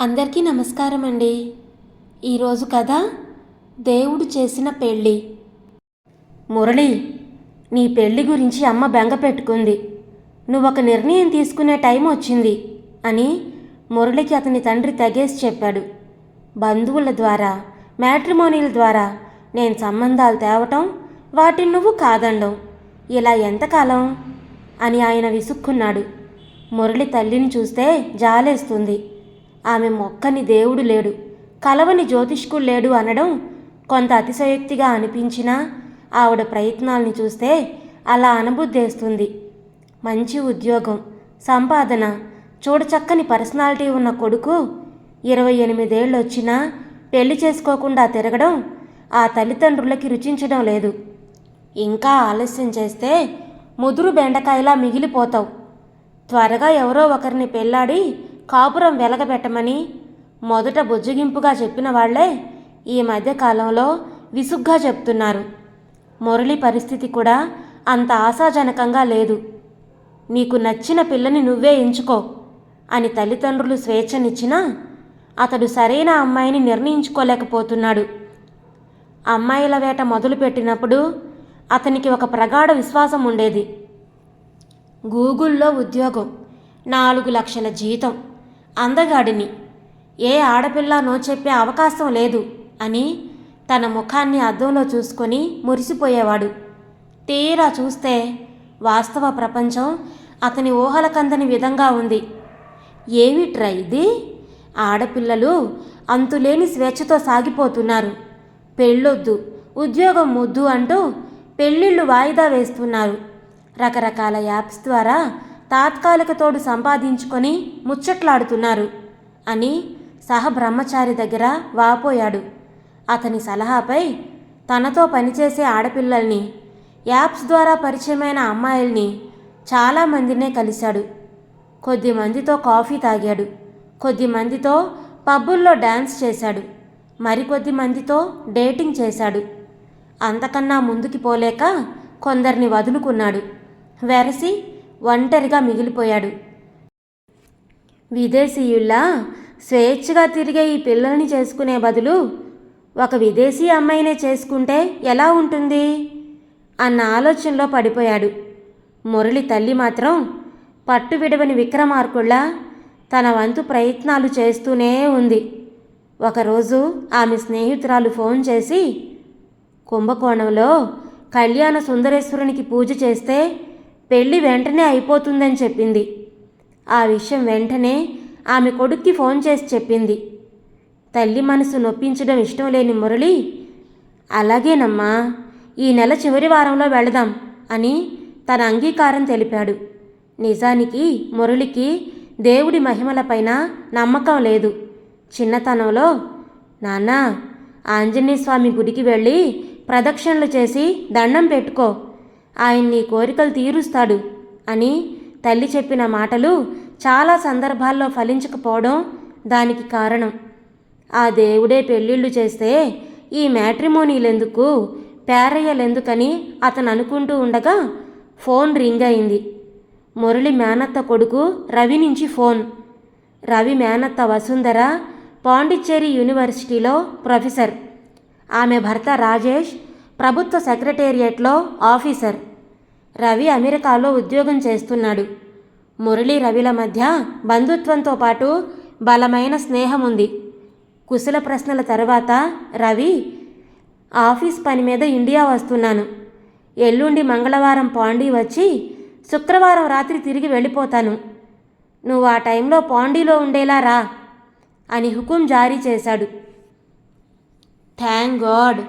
అందరికీ నమస్కారం అండి ఈరోజు కథ దేవుడు చేసిన పెళ్ళి. మురళి నీ పెళ్ళి గురించి అమ్మ బెంగ పెట్టుకుంది. నువ్వు ఒక నిర్ణయం తీసుకునే టైం వచ్చింది అని మురళికి అతని తండ్రి తెగేసి చెప్పాడు. బంధువుల ద్వారా మ్యాట్రిమోనీల ద్వారా నేను సంబంధాలు తేవటం వాటిని నువ్వు కాదండం. ఇలా ఎంతకాలం? అని ఆయన విసుక్కున్నాడు. మురళి తల్లిని చూస్తే జాలేస్తుంది. ఆమె మొక్కని దేవుడు లేడు కలవని జ్యోతిష్కుడు లేడు అనడం కొంత అతిశయోక్తిగా అనిపించినా ఆవిడ ప్రయత్నాల్ని చూస్తే అలా అనుబుద్ధేస్తుంది. మంచి ఉద్యోగం సంపాదన చూడచక్కని పర్సనాలిటీ ఉన్న కొడుకు ఇరవై ఎనిమిదేళ్ళు వచ్చినా పెళ్ళి చేసుకోకుండా తిరగడం ఆ తల్లిదండ్రులకి రుచించడం లేదు. ఇంకా ఆలస్యం చేస్తే ముదురు బెండకాయలా మిగిలిపోతావు. త్వరగా ఎవరో ఒకరిని పెళ్ళాడి కాపురం వెలగబెట్టమని మొదట బుజ్జగింపుగా చెప్పిన వాళ్ళే ఈ మధ్యకాలంలో విసుగ్గా చెప్తున్నారు. మురళి పరిస్థితి కూడా అంత ఆశాజనకంగా లేదు. నీకు నచ్చిన పిల్లని నువ్వే ఎంచుకో అని తల్లిదండ్రులు స్వేచ్ఛనిచ్చినా అతడు సరైన అమ్మాయిని నిర్ణయించుకోలేకపోతున్నాడు. అమ్మాయిల వేట మొదలుపెట్టినప్పుడు అతనికి ఒక ప్రగాఢ విశ్వాసం ఉండేది. గూగుల్లో ఉద్యోగం నాలుగు లక్షల జీతం అందగాడిని. ఏ ఆడపిల్లనో చెప్పే అవకాశం లేదు అని తన ముఖాన్ని అద్దంలో చూసుకొని మురిసిపోయేవాడు. తీరా చూస్తే వాస్తవ ప్రపంచం అతని ఊహలకందని విధంగా ఉంది. ఏమిట్రా ఇది? ఆడపిల్లలు అంతులేని స్వేచ్ఛతో సాగిపోతున్నారు. పెళ్ళొద్దు ఉద్యోగం ముద్దు అంటూ పెళ్ళిళ్ళు వాయిదా వేస్తున్నారు. రకరకాల యాప్స్ ద్వారా తాత్కాలిక తోడు సంపాదించుకొని ముచ్చట్లాడుతున్నారు అని సహ బ్రహ్మచారి దగ్గర వాపోయాడు. అతని సలహాపై తనతో పనిచేసే ఆడపిల్లల్ని యాప్స్ ద్వారా పరిచయమైన అమ్మాయిల్ని చాలామందినే కలిశాడు. కొద్ది మందితో కాఫీ తాగాడు. కొద్ది మందితో పబ్బుల్లో డ్యాన్స్ చేశాడు. మరికొద్ది మందితో డేటింగ్ చేశాడు. అంతకన్నా ముందుకి పోలేక కొందరిని వదులుకున్నాడు. వెరసి ఒంటరిగా మిగిలిపోయాడు. విదేశీయుల్లా స్వేచ్ఛగా తిరిగే ఈ పిల్లల్ని చేసుకునే బదులు ఒక విదేశీ అమ్మాయినే చేసుకుంటే ఎలా ఉంటుంది? అన్న ఆలోచనలో పడిపోయాడు. మురళి తల్లి మాత్రం పట్టు విడవని విక్రమార్కుళ్ళ తన వంతు ప్రయత్నాలు చేస్తూనే ఉంది. ఒకరోజు ఆమె స్నేహితురాలు ఫోన్ చేసి కుంభకోణంలో కళ్యాణ సుందరేశ్వరునికి పూజ చేస్తే పెళ్ళి వెంటనే అయిపోతుందని చెప్పింది. ఆ విషయం వెంటనే ఆమె కొడుక్కి ఫోన్ చేసి చెప్పింది. తల్లి మనసు నొప్పించడం ఇష్టం లేని మురళి అలాగేనమ్మా ఈ నెల చివరి వారంలో వెళదాం అని తన అంగీకారం తెలిపాడు. నిజానికి మురళికి దేవుడి మహిమలపైన నమ్మకం లేదు. చిన్నతనంలో నాన్న ఆంజనేయ స్వామి గుడికి వెళ్ళి ప్రదక్షిణలు చేసి దండం పెట్టుకో ఆయన నీ కోరికలు తీరుస్తాడు అని తల్లి చెప్పిన మాటలు చాలా సందర్భాల్లో ఫలించకపోవడం దానికి కారణం. ఆ దేవుడే పెళ్ళిళ్ళు చేస్తే ఈ మ్యాట్రిమోనీలెందుకు పేరయ్యలెందుకని అతను అనుకుంటూ ఉండగా ఫోన్ రింగ్ అయింది. మురళి మేనత్త కొడుకు రవి నుంచి ఫోన్. రవి మేనత్త వసుంధర పాండిచ్చేరి యూనివర్సిటీలో ప్రొఫెసర్. ఆమె భర్త రాజేష్ ప్రభుత్వ సెక్రటేరియట్లో ఆఫీసర్. రవి అమెరికాలో ఉద్యోగం చేస్తున్నాడు. మురళి రవిల మధ్య బంధుత్వంతో పాటు బలమైన స్నేహం ఉంది కుశల ప్రశ్నల తర్వాత రవి ఆఫీస్ పని మీద ఇండియా వస్తున్నాను. ఎల్లుండి మంగళవారం పాండీ వచ్చి శుక్రవారం రాత్రి తిరిగి వెళ్ళిపోతాను. నువ్వు ఆ టైంలో పాండీలో ఉండేలా రా అని హుకుం జారీ చేశాడు. థ్యాంక్ గాడ్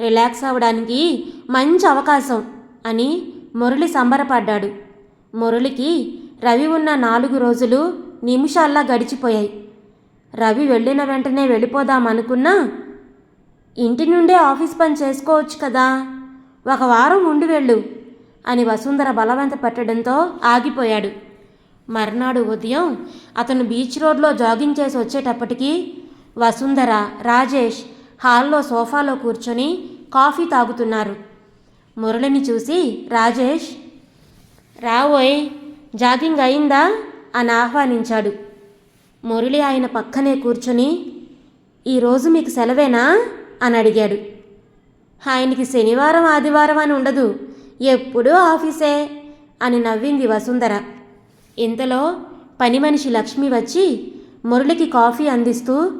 రిలాక్స్ అవ్వడానికి మంచి అవకాశం అని మురళి సంబరపడ్డాడు. మురళికి రవి ఉన్న నాలుగు రోజులు నిమిషాల్లా గడిచిపోయాయి. రవి వెళ్ళిన వెంటనే వెళ్ళిపోదామనుకున్నా ఇంటి నుండే ఆఫీస్ పని చేసుకోవచ్చు కదా ఒక వారం ఉండి వెళ్ళు అని వసుంధర బలవంత పెట్టడంతో ఆగిపోయాడు. మర్నాడు ఉదయం అతను బీచ్ రోడ్లో జాగింగ్ చేసి వచ్చేటప్పటికి వసుంధర రాజేష్ హాల్లో సోఫాలో కూర్చొని కాఫీ తాగుతున్నారు. మురళిని చూసి రాజేష్ రావోయ్ జాగింగ్ అయిందా? అని ఆహ్వానించాడు. మురళి ఆయన పక్కనే కూర్చొని ఈరోజు మీకు సెలవేనా? అని అడిగాడు. ఆయనకి శనివారం ఆదివారం అని ఉండదు. ఎప్పుడూ ఆఫీసే అని నవ్వింది వసుంధర. ఇంతలో పని మనిషి లక్ష్మి వచ్చి మురళికి కాఫీ అందిస్తూ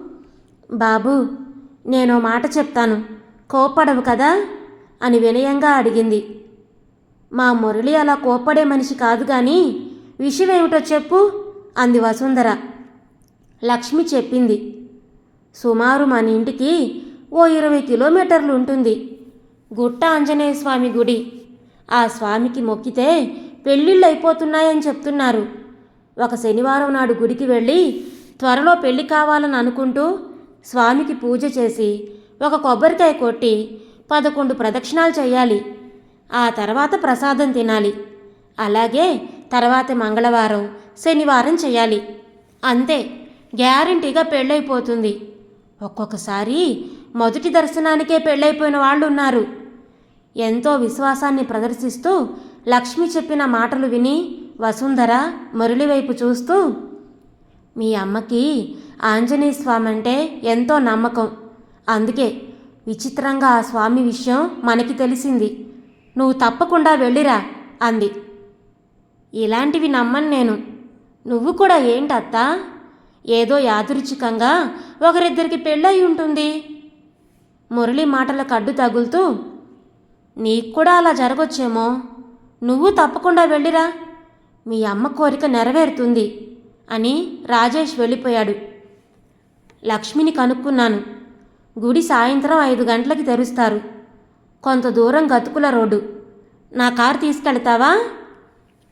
బాబు నేను మాట చెప్తాను. కోప్పడవు కదా? అని వినయంగా అడిగింది. మా మురళి అలా కోప్పడే మనిషి కాదు కానీ విషయం ఏమిటో చెప్పు అంది వసుంధర. లక్ష్మి చెప్పింది. సుమారు మన ఇంటికి ఓ ఇరవై కిలోమీటర్లు ఉంటుంది. గుట్ట ఆంజనేయ స్వామి గుడి. ఆ స్వామికి మొక్కితే పెళ్ళిళ్ళు అయిపోతున్నాయని చెప్తున్నారు. ఒక శనివారం నాడు గుడికి వెళ్ళి త్వరలో పెళ్ళి కావాలని అనుకుంటూ స్వామికి పూజ చేసి ఒక కొబ్బరికాయ కొట్టి పదకొండు ప్రదక్షిణాలు చేయాలి. ఆ తర్వాత ప్రసాదం తినాలి. అలాగే తర్వాత మంగళవారం శనివారం చేయాలి. అంతే గ్యారంటీగా పెళ్ళైపోతుంది. ఒక్కొక్కసారి మొదటి దర్శనానికే పెళ్ళైపోయిన వాళ్ళు ఉన్నారు ఎంతో విశ్వాసాన్ని ప్రదర్శిస్తూ లక్ష్మి చెప్పిన మాటలు విని వసుంధర మురళివైపు చూస్తూ మీ అమ్మకి ఆంజనేయ స్వామి అంటే ఎంతో నమ్మకం. అందుకే విచిత్రంగా ఆ స్వామి విషయం మనకి తెలిసింది. నువ్వు తప్పకుండా వెళ్ళిరా అంది. ఇలాంటివి నమ్మను నేను. నువ్వు కూడా ఏంటత్తా ఏదో యాదృచ్ఛికంగా ఒకరిద్దరికి పెళ్ళయి ఉంటుంది. మురళి మాటలకు అడ్డు తగులుతూ నీకు కూడా అలా జరగొచ్చేమో. నువ్వు తప్పకుండా వెళ్ళిరా. మీ అమ్మ కోరిక నెరవేరుతుంది. అని రాజేష్ వెళ్ళిపోయాడు. లక్ష్మిని కనుక్కున్నాను. గుడి సాయంత్రం ఐదు గంటలకి తెరుస్తారు. కొంత దూరం గతుకుల రోడ్డు. నా కారు తీసుకెళ్తావా?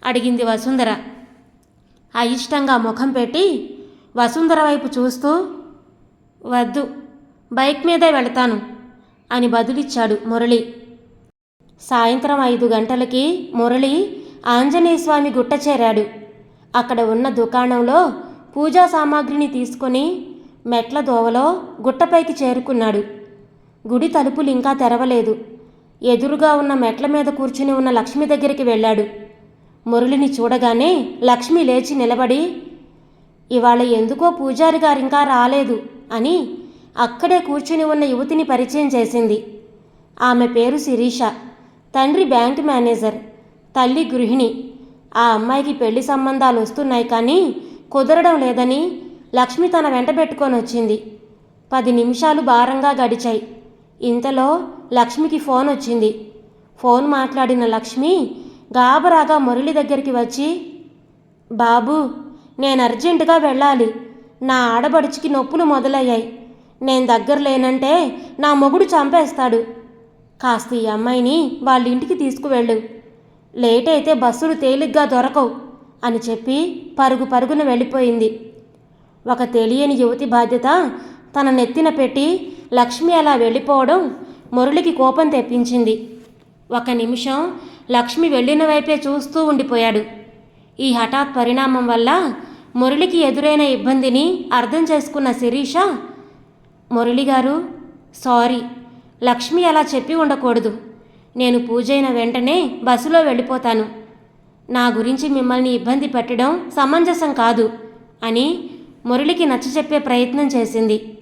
అడిగింది వసుంధర. అయిష్టంగా ముఖం పెట్టి వసుంధర వైపు చూస్తూ వద్దు బైక్ మీదే వెళతాను అని బదులిచ్చాడు మురళి. సాయంత్రం ఐదు గంటలకి మురళి ఆంజనేయస్వామి గుట్ట చేరాడు. అక్కడ ఉన్న దుకాణంలో పూజా సామాగ్రిని తీసుకొని మెట్ల దోవలో గుట్టపైకి చేరుకున్నాడు. గుడి తలుపులు ఇంకా తెరవలేదు. ఎదురుగా ఉన్న మెట్ల మీద కూర్చుని ఉన్న లక్ష్మి దగ్గరికి వెళ్ళాడు. మురళిని చూడగానే లక్ష్మి లేచి నిలబడి ఇవాళ ఎందుకో పూజారి గారు ఇంకా రాలేదు అని అక్కడే కూర్చుని ఉన్న యువతిని పరిచయం చేసింది. ఆమె పేరు శిరీష తండ్రి బ్యాంక్ మేనేజర్ తల్లి గృహిణి. ఆ అమ్మాయికి పెళ్ళి సంబంధాలు వస్తున్నాయి కానీ కుదరడం లేదని లక్ష్మి తన వెంట పెట్టుకొని వచ్చింది. పది నిమిషాలు భారంగా గడిచాయి. ఇంతలో లక్ష్మికి ఫోన్ వచ్చింది. ఫోన్ మాట్లాడిన లక్ష్మి గాబరాగా మురళి దగ్గరికి వచ్చి బాబు నేను అర్జెంటుగా వెళ్ళాలి. నా ఆడబడిచికి నొప్పులు మొదలయ్యాయి. నేను దగ్గర లేనంటే నా మొగుడు చంపేస్తాడు. కాస్త ఈ అమ్మాయిని వాళ్ళ ఇంటికి తీసుకువెళ్ళు. లేట్ అయితే బస్సులు తేలిగ్గా దొరకవు అని చెప్పి పరుగు పరుగున వెళ్ళిపోయింది. ఒక తెలియని యువతి బాధ్యత తన నెత్తిన పెట్టి లక్ష్మి అలా వెళ్ళిపోవడం మురళికి కోపం తెప్పించింది. ఒక నిమిషం లక్ష్మి వెళ్ళిన వైపే చూస్తూ ఉండిపోయాడు. ఈ హఠాత్ పరిణామం వల్ల మురళికి ఎదురైన ఇబ్బందిని అర్థం చేసుకున్న శిరీష మురళి గారు సారీ లక్ష్మి అలా చెప్పి ఉండకూడదు. నేను పూజైన వెంటనే బస్సులో వెళ్ళిపోతాను. నా గురించి మిమ్మల్ని ఇబ్బంది పెట్టడం సమంజసం కాదు అని మురళికి నచ్చచెప్పే ప్రయత్నం చేసింది.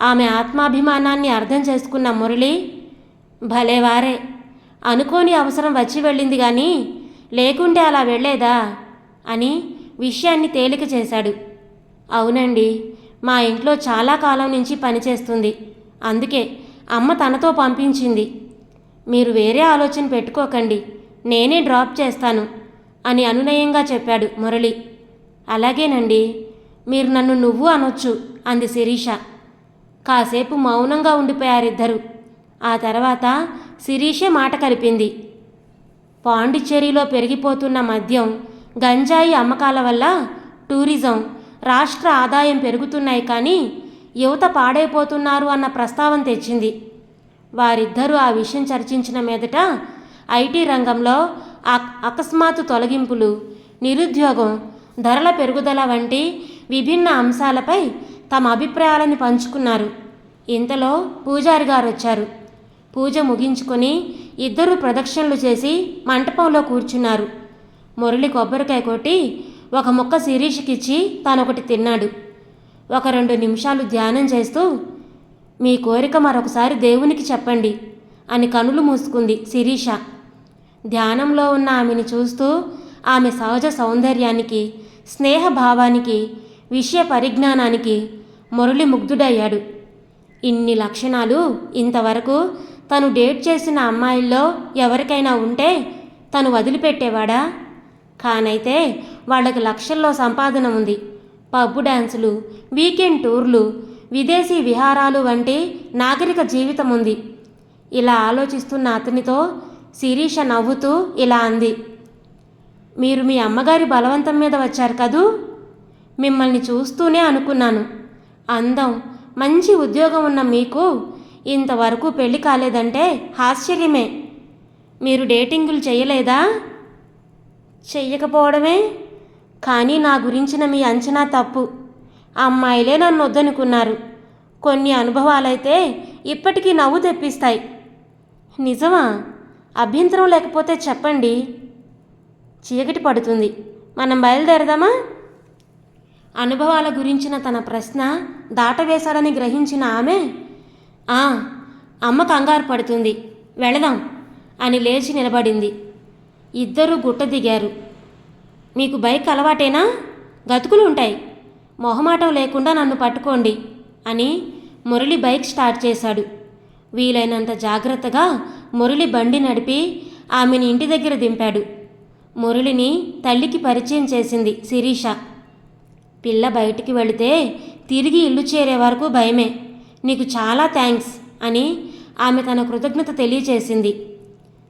ఆమె ఆత్మాభిమానాన్ని అర్థం చేసుకున్న మురళి భలేవారే అనుకోని అవసరం వచ్చి వెళ్ళింది కానీ లేకుంటే అలా వెళ్ళేదా? అని విషయాన్ని తేలిక చేశాడు. అవునండి మా ఇంట్లో చాలా కాలం నుంచి పనిచేస్తుంది అందుకే అమ్మ తనతో పంపించింది. మీరు వేరే ఆలోచన పెట్టుకోకండి. నేనే డ్రాప్ చేస్తాను అని అనునయంగా చెప్పాడు మురళి. అలాగేనండి. మీరు నన్ను నువ్వు అనొచ్చు అంది శిరీష. కాసేపు మౌనంగా ఉండిపోయారిద్దరు. ఆ తర్వాత శిరీషే మాట కలిపింది. పాండిచ్చేరిలో పెరిగిపోతున్న మద్యం గంజాయి అమ్మకాల వల్ల టూరిజం రాష్ట్ర ఆదాయం పెరుగుతున్నాయి కానీ యువత పాడైపోతున్నారు అన్న ప్రస్తావన తెచ్చింది. వారిద్దరూ ఆ విషయం చర్చించిన మీదట ఐటీ రంగంలో అక్- అకస్మాత్తు తొలగింపులు నిరుద్యోగం ధరల పెరుగుదల వంటి విభిన్న అంశాలపై తమ అభిప్రాయాలను పంచుకున్నారు. ఇంతలో పూజారి గారు వచ్చారు. పూజ ముగించుకొని ఇద్దరు ప్రదక్షిణలు చేసి మంటపంలో కూర్చున్నారు. మురళి కొబ్బరికాయ కొట్టి ఒక ముక్క శిరీషకిచ్చి తానొకటి తిన్నాడు. ఒక రెండు నిమిషాలు ధ్యానం చేస్తూ మీ కోరిక మరొకసారి దేవునికి చెప్పండి అని కనులు మూసుకుంది శిరీష. ధ్యానంలో ఉన్న ఆమెని చూస్తూ ఆమె సహజ సౌందర్యానికి స్నేహభావానికి విషయ పరిజ్ఞానానికి మురళి ముగ్ధుడయ్యాడు. ఇన్ని లక్షణాలు ఇంతవరకు తను డేట్ చేసిన అమ్మాయిల్లో ఎవరికైనా ఉంటే తను వదిలిపెట్టేవాడా? కానైతే వాళ్ళకి లక్షల్లో సంపాదన ఉంది. పబ్బు డ్యాన్సులు వీకెండ్ టూర్లు విదేశీ విహారాలు వంటి నాగరిక జీవితం ఉంది ఇలా ఆలోచిస్తున్న అతనితో శిరీష నవ్వుతూ ఇలా అంది. మీరు మీ అమ్మగారి బలవంతం మీద వచ్చారు కదూ? మిమ్మల్ని చూస్తూనే అనుకున్నాను. అందం మంచి ఉద్యోగం ఉన్న మీకు ఇంతవరకు పెళ్ళి కాలేదంటే ఆశ్చర్యమే. మీరు డేటింగులు చేయలేదా? చెయ్యకపోవడమే? కానీ నా గురించిన మీ అంచనా తప్పు. అమ్మాయిలే నన్ను వద్దనుకున్నారు కొన్ని అనుభవాలైతే ఇప్పటికీ నవ్వు తెప్పిస్తాయి. నిజమా? అభ్యంతరం లేకపోతే చెప్పండి. చీకటి పడుతుంది. మనం బయలుదేరదామా? అనుభవాల గురించిన తన ప్రశ్న దాటవేశాడని గ్రహించిన ఆమె ఆ అమ్మ కంగారు పడుతుంది. వెళదాం అని లేచి నిలబడింది. ఇద్దరూ గుట్ట దిగారు. మీకు బైక్ అలవాటేనా? గతుకులు ఉంటాయి. మొహమాటం లేకుండా నన్ను పట్టుకోండి అని మురళి బైక్ స్టార్ట్ చేశాడు. వీలైనంత జాగ్రత్తగా మురళి బండి నడిపి ఆమెని ఇంటి దగ్గర దింపాడు. మురళిని తల్లికి పరిచయం చేసింది శిరీష. పిల్ల బయటికి వెళితే తిరిగి ఇల్లు చేరే వరకు భయమే. నీకు చాలా థ్యాంక్స్ అని ఆమె తన కృతజ్ఞత తెలియచేసింది.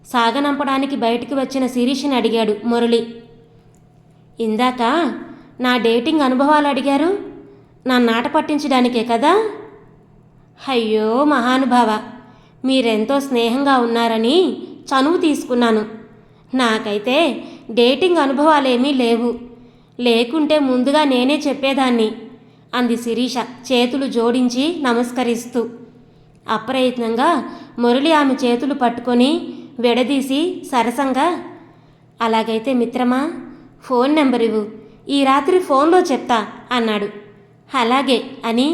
సాగనంపడానికి బయటికి వచ్చిన శిరీషని అడిగాడు మురళి. ఇందాక నా డేటింగ్ అనుభవాలు అడిగారు. నా నాట పట్టించడానికే కదా? అయ్యో మహానుభావ మీరెంతో స్నేహంగా ఉన్నారని చనువు తీసుకున్నాను. నాకైతే డేటింగ్ అనుభవాలేమీ లేవు. లేకుంటే ముందుగా నేనే చెప్పేదాన్ని అంది శిరీష చేతులు జోడించి నమస్కరిస్తూ. అప్రయత్నంగా మురళి ఆమె చేతులు పట్టుకొని విడదీసి సరసంగా అలాగైతే మిత్రమా ఫోన్ నెంబర్ ఇవ్వు. ఈ రాత్రి ఫోన్లో చెప్తా అన్నాడు. అలాగే అని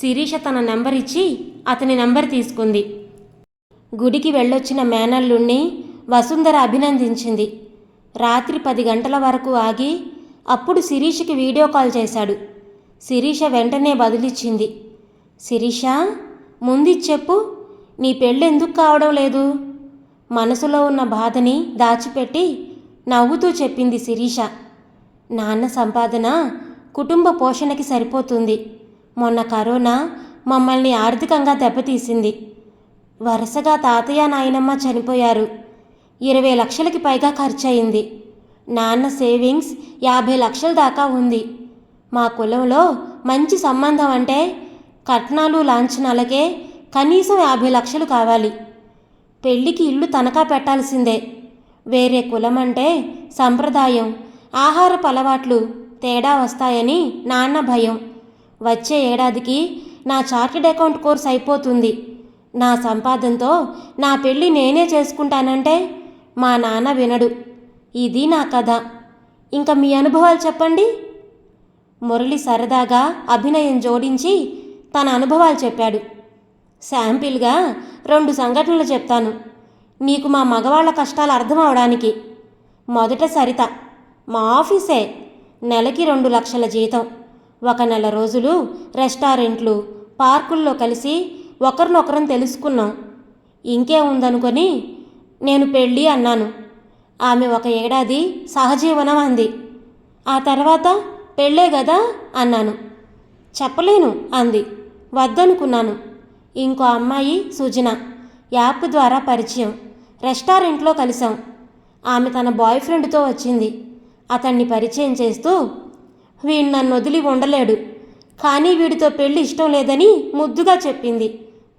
శిరీష తన నెంబర్ ఇచ్చి అతని నెంబర్ తీసుకుంది. గుడికి వెళ్ళొచ్చిన మేనల్లుణ్ణి వసుంధర అభినందించింది. రాత్రి పది గంటల వరకు ఆగి అప్పుడు శిరీషకి వీడియో కాల్ చేశాడు. శిరీష వెంటనే బదులిచ్చింది. శిరీష ముందు చెప్పు నీ పెళ్ళెందుకు కావడం లేదు? మనసులో ఉన్న బాధని దాచిపెట్టి నవ్వుతూ చెప్పింది శిరీష. నాన్న సంపాదన కుటుంబ పోషణకి సరిపోతుంది. మొన్న కరోనా మమ్మల్ని ఆర్థికంగా దెబ్బతీసింది. వరుసగా తాతయ్య నాయనమ్మ చనిపోయారు. ఇరవై లక్షలకి పైగా ఖర్చయింది. నాన్న సేవింగ్స్ యాభై లక్షల దాకా ఉంది. మా కులంలో మంచి సంబంధం అంటే కట్నాలు లాంఛనాలకే కనీసం యాభై లక్షలు కావాలి. పెళ్ళికి ఇల్లు తనఖా పెట్టాల్సిందే. వేరే కులం అంటే సంప్రదాయం. ఆహారపు అలవాట్లు తేడా వస్తాయని నాన్న భయం. వచ్చే ఏడాదికి నా చార్టెడ్ అకౌంట్ కోర్స్ అయిపోతుంది. నా సంపాదనతో నా పెళ్ళి నేనే చేసుకుంటానంటే మా నాన్న వినడు. ఇది నా కథ. ఇంకా మీ అనుభవాలు చెప్పండి. మురళి సరదాగా అభినయం జోడించి తన అనుభవాలు చెప్పాడు. శాంపిల్గా రెండు సంఘటనలు చెప్తాను. నీకు మా మగవాళ్ళ కష్టాలు అర్థం అవడానికి. మొదట సరిత. మా ఆఫీసే. నెలకి రెండు లక్షల జీతం. ఒక నెల రోజులు రెస్టారెంట్లు పార్కుల్లో కలిసి ఒకరినొకరం తెలుసుకున్నాం. ఇంకే ఉందనుకొని నేను పెళ్ళి అన్నాను. ఆమె ఒక ఏడాది సహజీవనం అంది. ఆ తర్వాత పెళ్ళే కదా అన్నాను. చెప్పలేను అంది. వద్దనుకున్నాను. ఇంకో అమ్మాయి సుజన. యాప్ ద్వారా పరిచయం. రెస్టారెంట్లో కలిసాం. ఆమె తన బాయ్ ఫ్రెండ్తో వచ్చింది. అతన్ని పరిచయం చేస్తూ వీడు నన్ను వదిలి ఉండలేడు కానీ వీడితో పెళ్ళి ఇష్టం లేదని ముద్దుగా చెప్పింది.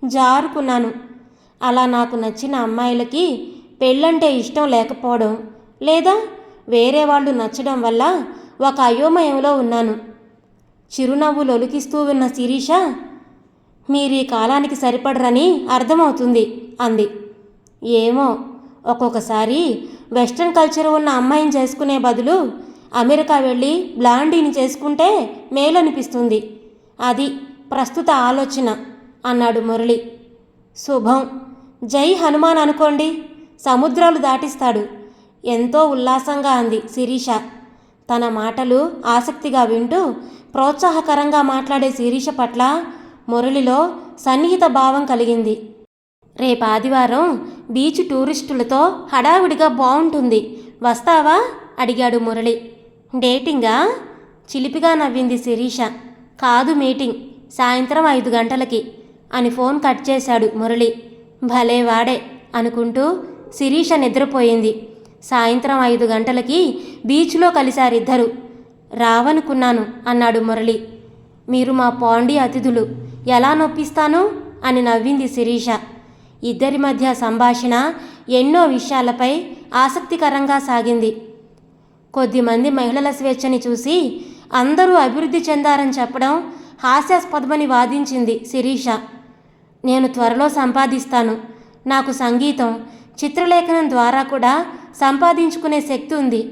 జారుకున్నాను. అలా నాకు నచ్చిన అమ్మాయిలకి పెళ్ళంటే ఇష్టం లేకపోవడం లేదా వేరే వాళ్ళు నచ్చడం వల్ల ఒక అయోమయంలో ఉన్నాను. చిరునవ్వులు ఒలికిస్తూ ఉన్న శిరీష మీరు ఈ కాలానికి సరిపడరని అర్థమవుతుంది అంది. ఏమో ఒక్కొక్కసారి వెస్ట్రన్ కల్చర్ ఉన్న అమ్మాయిని చేసుకునే బదులు అమెరికా వెళ్ళి బ్లాండీని చేసుకుంటే మేలనిపిస్తుంది. అది ప్రస్తుత ఆలోచన అన్నాడు మురళి. శుభం. జై హనుమాన్ అనుకోండి సముద్రాలు దాటిస్తాడు. ఎంతో ఉల్లాసంగా అంది శిరీష. తన మాటలు ఆసక్తిగా వింటూ ప్రోత్సాహకరంగా మాట్లాడే శిరీష పట్ల మురళిలో సన్నిహిత భావం కలిగింది. రేపు ఆదివారం బీచ్ టూరిస్టులతో హడావిడిగా బాగుంటుంది వస్తావా? అడిగాడు మురళి. డేటింగా? చిలిపిగా నవ్వింది శిరీష. కాదు మీటింగ్. సాయంత్రం ఐదు గంటలకి అని ఫోన్ కట్ చేశాడు మురళి. భలే వాడే అనుకుంటూ శిరీష నిద్రపోయింది. సాయంత్రం ఐదు గంటలకి బీచ్లో కలిశారిద్దరు. రావనుకున్నాను అన్నాడు మురళి. మీరు మా పాండి అతిథులు. ఎలా నొప్పిస్తాను? అని నవ్వింది శిరీష. ఇద్దరి మధ్య సంభాషణ ఎన్నో విషయాలపై ఆసక్తికరంగా సాగింది. కొద్దిమంది మహిళల స్వేచ్ఛని చూసి అందరూ అభివృద్ధి చెందారని చెప్పడం హాస్యాస్పదమని వాదించింది శిరీష. నేను త్వరలో సంపాదిస్తాను. నాకు సంగీతం చిత్రలేఖనం ద్వారా కూడా సంపాదించుకునే శక్తి ఉంది.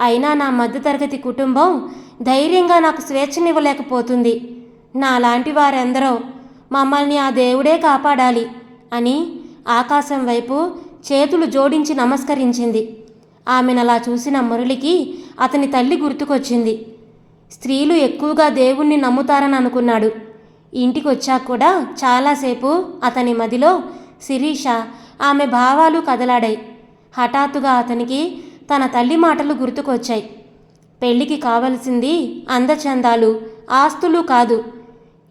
అయినా నా మధ్యతరగతి కుటుంబం ధైర్యంగా నాకు స్వేచ్ఛనివ్వలేకపోతుంది. నాలాంటి వారెందరో మమ్మల్ని ఆ దేవుడే కాపాడాలి. అని ఆకాశం వైపు చేతులు జోడించి నమస్కరించింది. ఆమెనలా చూసిన మురళికి అతని తల్లి గుర్తుకొచ్చింది. స్త్రీలు ఎక్కువగా దేవుణ్ణి నమ్ముతారని అనుకున్నాడు. ఇంటికొచ్చాక కూడా చాలాసేపు అతని మదిలో శిరీష ఆమె భావాలు కదలాడాయి. హఠాత్తుగా అతనికి తన తల్లి మాటలు గుర్తుకొచ్చాయి. పెళ్ళికి కావలసింది అందచందాలు ఆస్తులు కాదు.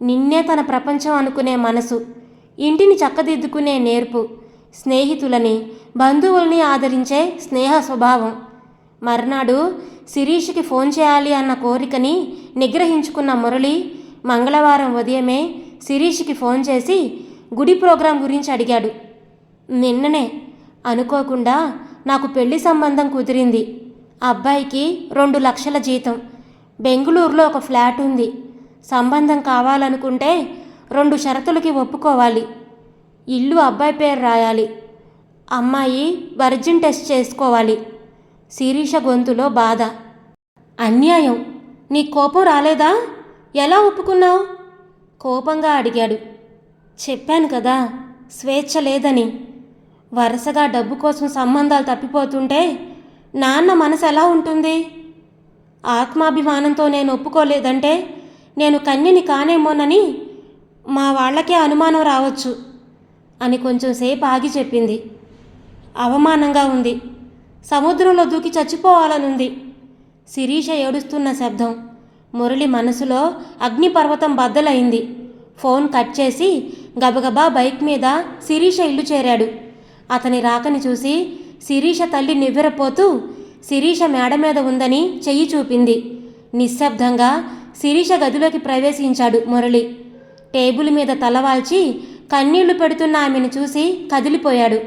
నిన్నే తన ప్రపంచం అనుకునే మనసు. ఇంటిని చక్కదిద్దుకునే నేర్పు స్నేహితులని బంధువుల్ని ఆదరించే స్నేహ స్వభావం. మర్నాడు శిరీష్కి ఫోన్ చేయాలి అన్న కోరికని నిగ్రహించుకున్న మురళి మంగళవారం ఉదయమే శిరీష్కి ఫోన్ చేసి గుడి ప్రోగ్రాం గురించి అడిగాడు. నిన్ననే అనుకోకుండా నాకు పెళ్ళి సంబంధం కుదిరింది. అబ్బాయికి రెండు లక్షల జీతం. బెంగుళూరులో ఒక ఫ్లాట్ ఉంది. సంబంధం కావాలనుకుంటే రెండు షరతులకి ఒప్పుకోవాలి. ఇల్లు అబ్బాయి పేరు రాయాలి. అమ్మాయి వర్జిన్ టెస్ట్ చేసుకోవాలి. శిరీష గొంతులో బాధ. అన్యాయం. నీ కోపం రాలేదా? ఎలా ఒప్పుకున్నావు? కోపంగా అడిగాడు. చెప్పాను కదా స్వేచ్ఛ లేదని. వరుసగా డబ్బు కోసం సంబంధాలు తప్పిపోతుంటే నాన్న మనసు ఎలా ఉంటుంది? ఆత్మాభిమానంతో నేను ఒప్పుకోలేదంటే నేను కన్యని కానేమోనని మా వాళ్ళకే అనుమానం రావచ్చు అని కొంచెం సేపు ఆగి చెప్పింది. అవమానంగా ఉంది. సముద్రంలో దూకి చచ్చిపోవాలనుంది. శిరీష ఏడుస్తున్న శబ్దం మురళి మనసులో అగ్నిపర్వతం బద్దలైంది. ఫోన్ కట్ చేసి గబగబా బైక్ మీద శిరీష ఇల్లు చేరాడు. అతని రాకని చూసి శిరీష తల్లి నివ్వెరపోతూ శిరీష మేడ మీద ఉందని చెయ్యి చూపింది. నిశ్శబ్దంగా శిరీష గదిలోకి ప్రవేశించాడు మురళి. టేబుల్ మీద తలవాల్చి కన్నీళ్ళు పెడుతున్న ఆమెను చూసి కదిలిపోయాడు.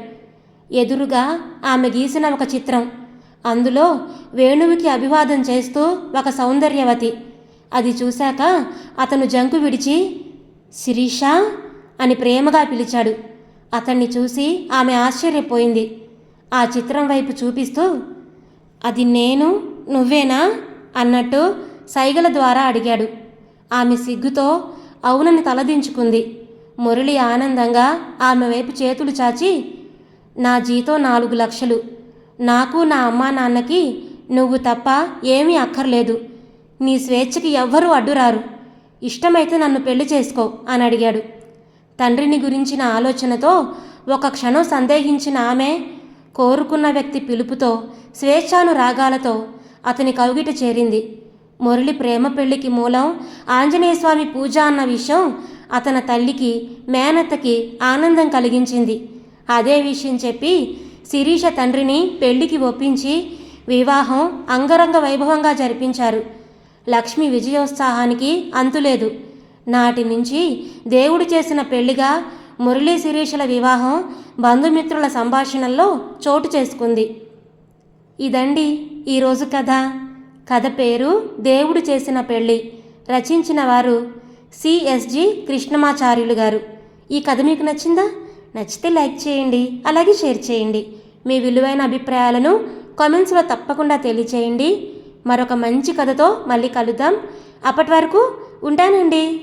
ఎదురుగా ఆమె గీసిన ఒక చిత్రం. అందులో వేణువుకి అభివాదం చేస్తూ ఒక సౌందర్యవతి. అది చూశాక అతను జంకు విడిచి శిరీష అని ప్రేమగా పిలిచాడు. అతన్ని చూసి ఆమె ఆశ్చర్యపోయింది. ఆ చిత్రం వైపు చూపిస్తూ అది నేను నువ్వేనా? అన్నట్టు సైగల ద్వారా అడిగాడు. ఆమె సిగ్గుతో అవునని తలదించుకుంది. మురళి ఆనందంగా ఆమె వైపు చేతులు చాచి నా జీతం నాలుగు లక్షలు. నాకు నా అమ్మా నాన్నకి నువ్వు తప్ప ఏమీ అక్కర్లేదు. నీ స్వేచ్ఛకి ఎవ్వరూ అడ్డురారు. ఇష్టమైతే నన్ను పెళ్ళి చేసుకో అని అడిగాడు. తండ్రిని గురించిన ఆలోచనతో ఒక క్షణం సందేహించిన ఆమె కోరుకున్న వ్యక్తి పిలుపుతో స్వేచ్ఛాను రాగాలతో అతని కౌగిట చేరింది. మురళి ప్రేమ పెళ్ళికి మూలం ఆంజనేయస్వామి పూజ అన్న విషయం అతని తల్లికి మేనత్తకి ఆనందం కలిగించింది. అదే విషయం చెప్పి శిరీష తండ్రిని పెళ్ళికి ఒప్పించి వివాహం అంగరంగ వైభవంగా జరిపించారు. లక్ష్మి విజయోత్సాహానికి అంతులేదు. నాటి నుంచి దేవుడు చేసిన పెళ్ళిగా మురళీ శిరీషల వివాహం బంధుమిత్రుల సంభాషణల్లో చోటు చేసుకుంది. ఇదండి ఈరోజు కథ. కథ పేరు దేవుడు చేసిన పెళ్ళి. రచించిన వారు సిఎస్జి కృష్ణమాచార్యులు గారు. ఈ కథ మీకు నచ్చిందా? నచ్చితే లైక్ చేయండి అలాగే షేర్ చేయండి. మీ విలువైన అభిప్రాయాలను కామెంట్స్లో తప్పకుండా తెలియచేయండి. మరొక మంచి కథతో మళ్ళీ కలుద్దాం. అప్పటి వరకు ఉంటానండి.